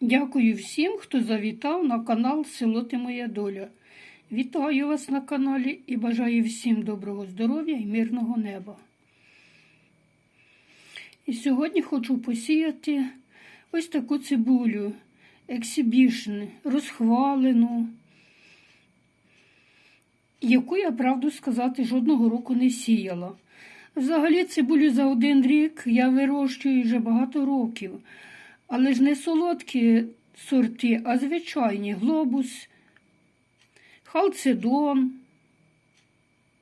Дякую всім, хто завітав на канал Село Ти Моя Доля. Вітаю вас на каналі і бажаю всім доброго здоров'я і мирного неба. І сьогодні хочу посіяти ось таку цибулю, ексібішн, розхвалену, яку я, правду сказати, жодного року не сіяла. Взагалі цибулю за один рік я вирощую вже багато років. Але ж не солодкі сорти, а звичайні глобус, халцедон.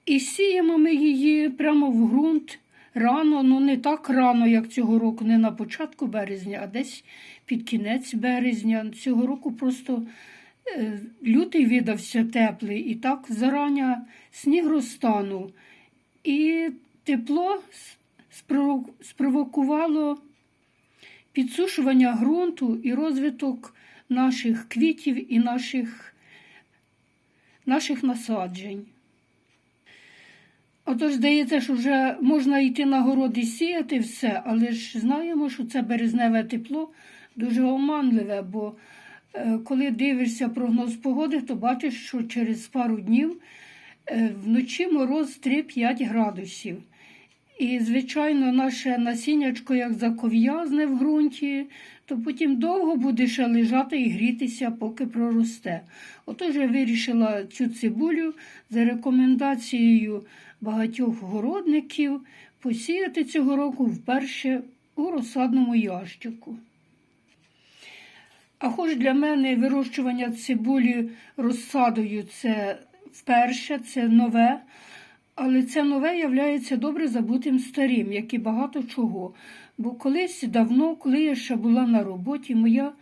І сіємо ми її прямо в ґрунт рано, ну не так рано, як цього року, не на початку березня, а десь під кінець березня. Цього року просто е, лютий видався теплий, і так зарання сніг розтанув. І тепло спровокувало підсушування ґрунту і розвиток наших квітів і наших, наших насаджень. Отож, здається, що вже можна йти на город і сіяти все, але ж знаємо, що це березневе тепло дуже оманливе, бо е, коли дивишся прогноз погоди, то бачиш, що через пару днів е, вночі мороз 3-5 градусів. І, звичайно, наше насіннячко, як заков'язне в ґрунті, то потім довго буде ще лежати і грітися, поки проросте. Отож я вирішила цю цибулю за рекомендацією багатьох городників посіяти цього року вперше у розсадному ящику. А хоч для мене вирощування цибулі розсадою це вперше, це нове. Але це нове являється добре забутим старим, як і багато чого. Бо колись давно, коли я ще була на роботі, моя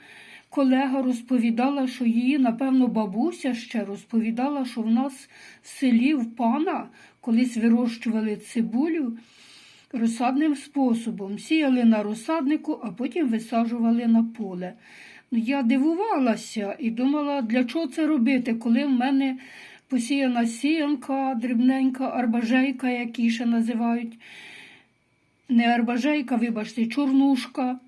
колега розповідала, що її, напевно, бабуся ще розповідала, що в нас в селі в пана колись вирощували цибулю розсадним способом. Сіяли на розсаднику, а потім висаджували на поле. Ну, Я дивувалася і думала, для чого це робити, коли в мене посіяна сіянка, дрібненька, арбажейка, як її ще називають. Не арбажейка, вибачте, чорнушка.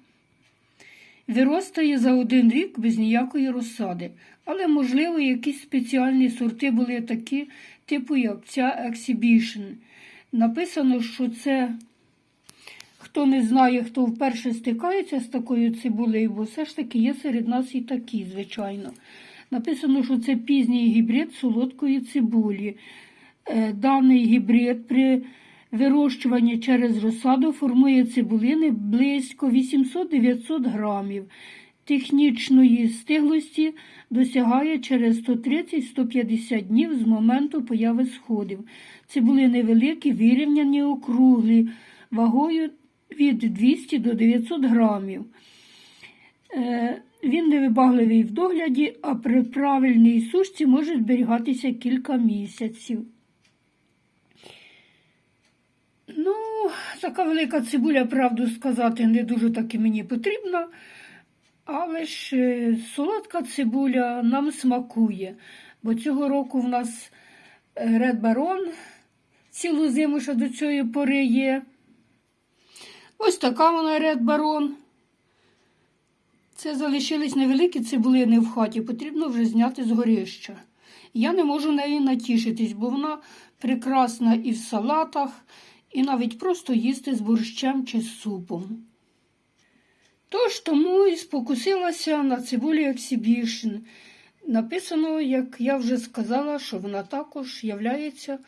Виростає за один рік без ніякої розсади. Але, можливо, якісь спеціальні сорти були такі, типу як ця Exhibition. Написано, що це, хто не знає, хто вперше стикається з такою цибулею, бо все ж таки є серед нас і такі, звичайно. Написано, що це пізній гібрид солодкої цибулі. Е, Даний гібрид при вирощуванні через розсаду формує цибулини близько 800-900 грамів. Технічної стиглості досягає через 130-150 днів з моменту появи сходів. Цибулини великі, вирівняні, округлі, вагою від 200 до 900 грамів. Е, Він невибагливий в догляді, а при правильній сушці може зберігатися кілька місяців. Ну, така велика цибуля, правду сказати, не дуже таки мені потрібна. Але ж е, солодка цибуля нам смакує. Бо цього року в нас Red Baron цілу зиму ще до цієї пори є. Ось така вона Red Baron. Це залишились невеликі цибулини в хаті, потрібно вже зняти з горища. Я не можу нею натішитись, бо вона прекрасна і в салатах, і навіть просто їсти з борщем чи з супом. Тож тому і спокусилася на цибулі Exhibition. Написано, як я вже сказала, що вона також являється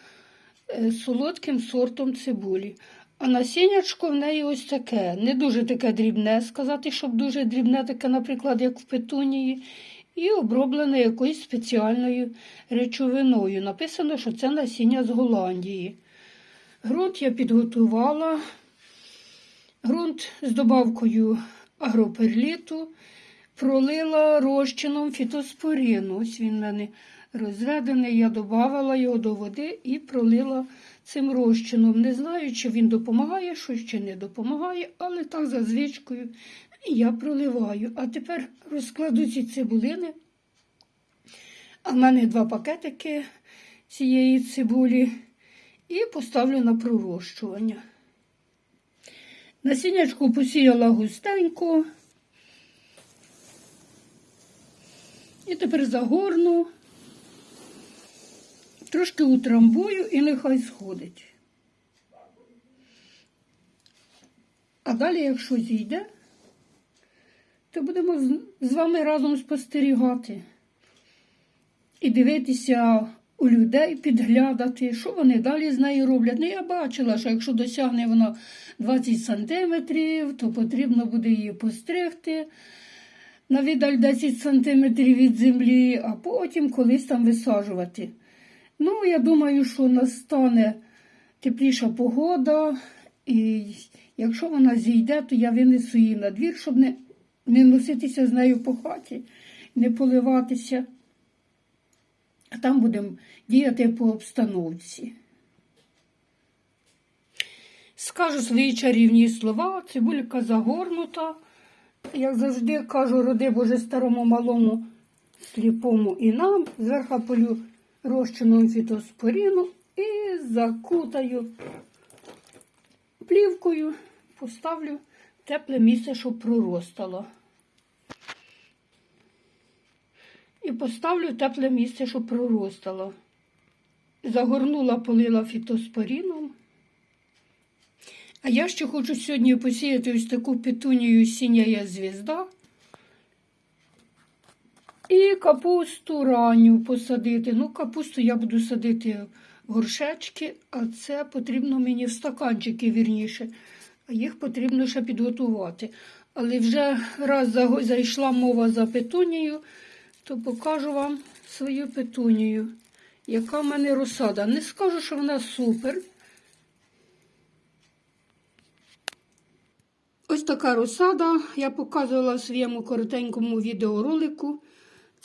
е, солодким сортом цибулі. А насіннячко в неї ось таке, не дуже таке дрібне, сказати, щоб дуже дрібне, таке, наприклад, як в петунії, і оброблене якоюсь спеціальною речовиною. Написано, що це насіння з Голландії. Грунт я підготувала. Грунт з добавкою агроперліту пролила розчином фітоспорину. Ось він в мене розведений. Я додавала його до води і пролила цим розчином. Не знаю, чи він допомагає, щось чи не допомагає, але так за звичкою я проливаю. А тепер розкладу ці цибулини. А в мене два пакетики цієї цибулі і поставлю на пророщування. Насіннячку посіяла густенько. І тепер загорну, трошки утрамбую і нехай сходить. А далі, якщо зійде, то будемо з- вами разом спостерігати і дивитися у людей, підглядати, що вони далі з нею роблять. Ну, я бачила, що якщо досягне вона 20 сантиметрів, то потрібно буде її постригти на віддаль 10 сантиметрів від землі, а потім колись там висаджувати. Ну, я думаю, що настане тепліша погода, і якщо вона зійде, то я винесу її на двір, щоб не, не носитися з нею по хаті, не поливатися. А там будемо діяти по обстановці. Скажу свої чарівні слова, цибулька загорнута. Як завжди кажу, роди Боже старому малому сліпому і нам. Зверху полю розчином фітоспоріну і закутаю плівкою, поставлю тепле місце, щоб проростало. І поставлю тепле місце, щоб проростало. Загорнула, полила фітоспоріном. А я ще хочу сьогодні посіяти ось таку петунію сіняя звізда. І капусту ранню посадити. Ну, капусту я буду садити в горшечки, а це потрібно мені в стаканчики вірніше. Їх потрібно ще підготувати. Але вже раз зайшла мова за петунію, то покажу вам свою петунію, яка в мене розсада. Не скажу, що вона супер. Ось така розсада я показувала в своєму коротенькому відеоролику.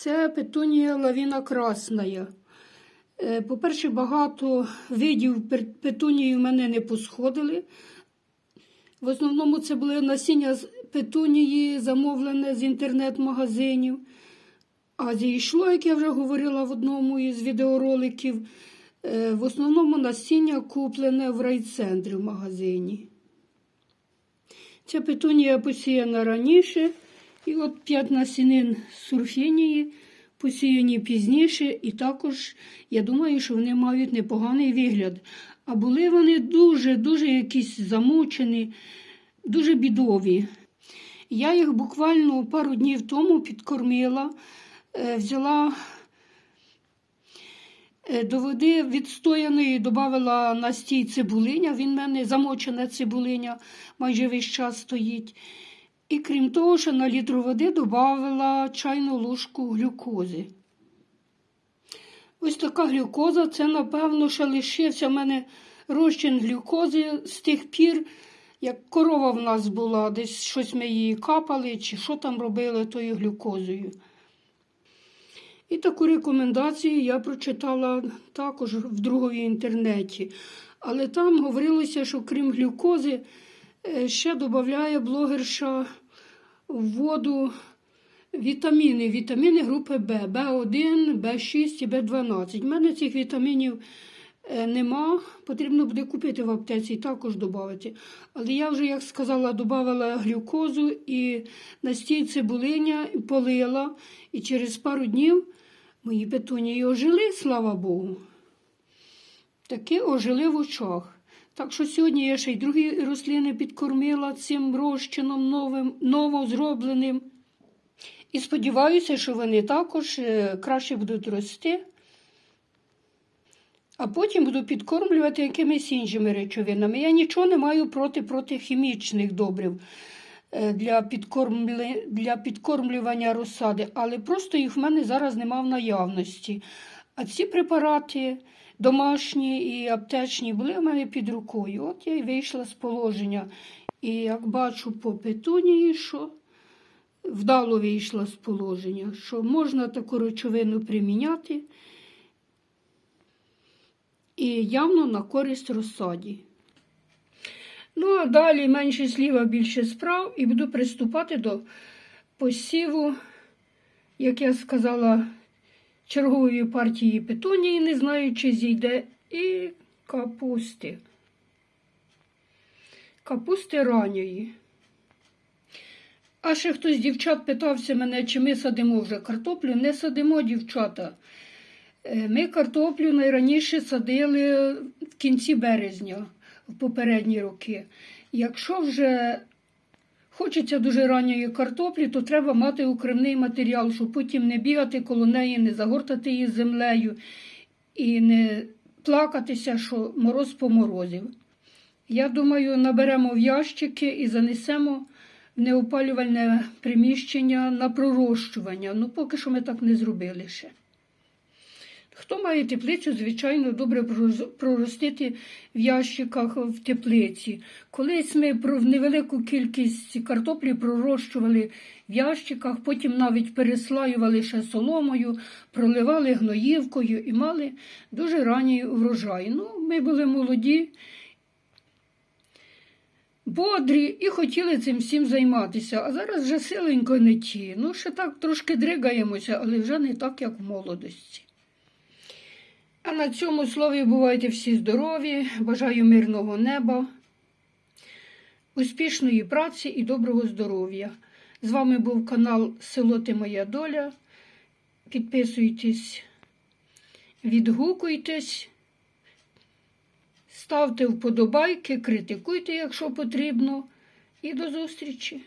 Це петунія лавіна красна. Е, По-перше, багато видів петунії в мене не посходили. В основному це були насіння з петунії, замовлене з інтернет-магазинів. А зійшло, як я вже говорила в одному із відеороликів, е, в основному насіння куплене в райцентрі в магазині. Ця петунія посіяна раніше, і от п'ять насінин сурфінії посіяні пізніше, і також я думаю, що вони мають непоганий вигляд. А були вони дуже-дуже якісь замучені, дуже бідові. Я їх буквально пару днів тому підкормила, е, взяла Е, До води відстояної додавала настій цибулиня. Він в мене замочена цибулиня, майже весь час стоїть. І крім того, ще на літр води додавала чайну ложку глюкози. Ось така глюкоза, це, напевно, ще лишився в мене розчин глюкози з тих пір, як корова в нас була, десь щось ми її капали, чи що там робили тою глюкозою. І таку рекомендацію я прочитала також в другові інтернеті. Але там говорилося, що крім глюкози, ще додає блогерша в воду вітаміни. Вітаміни групи Б, В1, В6 і В12. У мене цих вітамінів е, нема. Потрібно буде купити в аптеці і також додати. Але я вже, як сказала, додавала глюкозу і настій цибулиня полила. І через пару днів мої петунії ожили, слава Богу. Таки ожили в очах. Так що сьогодні я ще й другі рослини підкормила цим розчином новим, новозробленим. І сподіваюся, що вони також е, краще будуть рости. А потім буду підкормлювати якимись іншими речовинами. Я нічого не маю проти протихімічних добрив е, для, підкормлю... для підкормлювання розсади, але просто їх в мене зараз нема в наявності. А ці препарати домашні і аптечні були в мене під рукою. От я й вийшла з положення. І як бачу по петунії, що вдало вийшла з положення, що можна таку речовину приміняти і явно на користь розсаді. Ну, а далі менше слів, більше справ, і буду приступати до посіву, як я сказала, чергової партії петунії, не знаю, чи зійде, і капусти. Капусти ранньої. А ще хтось з дівчат питався мене, чи ми садимо вже картоплю. Не садимо, дівчата. Е, Ми картоплю найраніше садили в кінці березня, в попередні роки. Якщо вже хочеться дуже ранньої картоплі, то треба мати укривний матеріал, щоб потім не бігати коло неї, не загортати її землею і не плакатися, що мороз поморозив. Я думаю, наберемо в ящики і занесемо в неопалювальне приміщення на пророщування. Ну, поки що ми так не зробили ще. Хто має теплицю, звичайно, добре проростити в ящиках в теплиці. Колись ми про невелику кількість картоплі пророщували в ящиках, потім навіть переслаювали ще соломою, проливали гноївкою і мали дуже ранній врожай. Ну, ми були молоді, бодрі і хотіли цим всім займатися. А зараз вже силенько не ті. Ну, ще так трошки дригаємося, але вже не так, як в молодості. А на цьому слові бувайте всі здорові, бажаю мирного неба, успішної праці і доброго здоров'я. З вами був канал Село Ти Моя Доля. Підписуйтесь, відгукуйтесь, ставте вподобайки, критикуйте, якщо потрібно. І до зустрічі!